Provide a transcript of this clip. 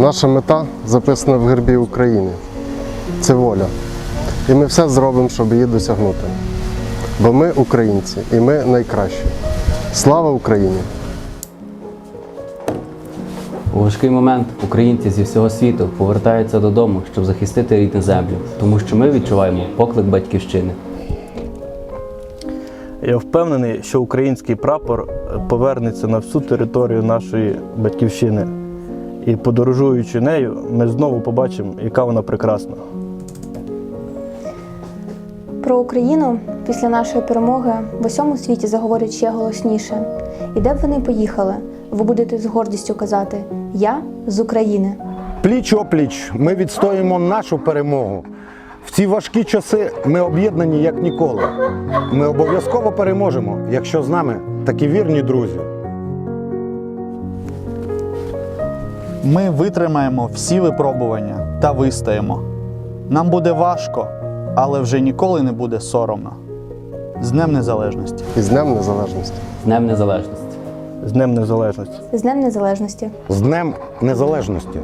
Наша мета записана в гербі України. Це воля. І ми все зробимо, щоб її досягнути. Бо ми українці і ми найкращі. Слава Україні! У важкий момент українці зі всього світу повертаються додому, щоб захистити рідну землю, тому що ми відчуваємо поклик батьківщини. Я впевнений, що український прапор повернеться на всю територію нашої батьківщини. І подорожуючи нею, ми знову побачимо, яка вона прекрасна. Про Україну після нашої перемоги в усьому світі заговорять ще голосніше. І де б ви не поїхали, ви будете з гордістю казати Я з України. Пліч опліч ми відстоїмо нашу перемогу. В ці важкі часи ми об'єднані як ніколи. Ми обов'язково переможемо, якщо з нами такі вірні друзі. Ми витримаємо всі випробування та вистаємо. Нам буде важко, але вже ніколи не буде соромно. З Днем Незалежності! І з Днем Незалежності! З Днем Незалежності! З Днем Незалежності! З Днем Незалежності! З Днем Незалежності!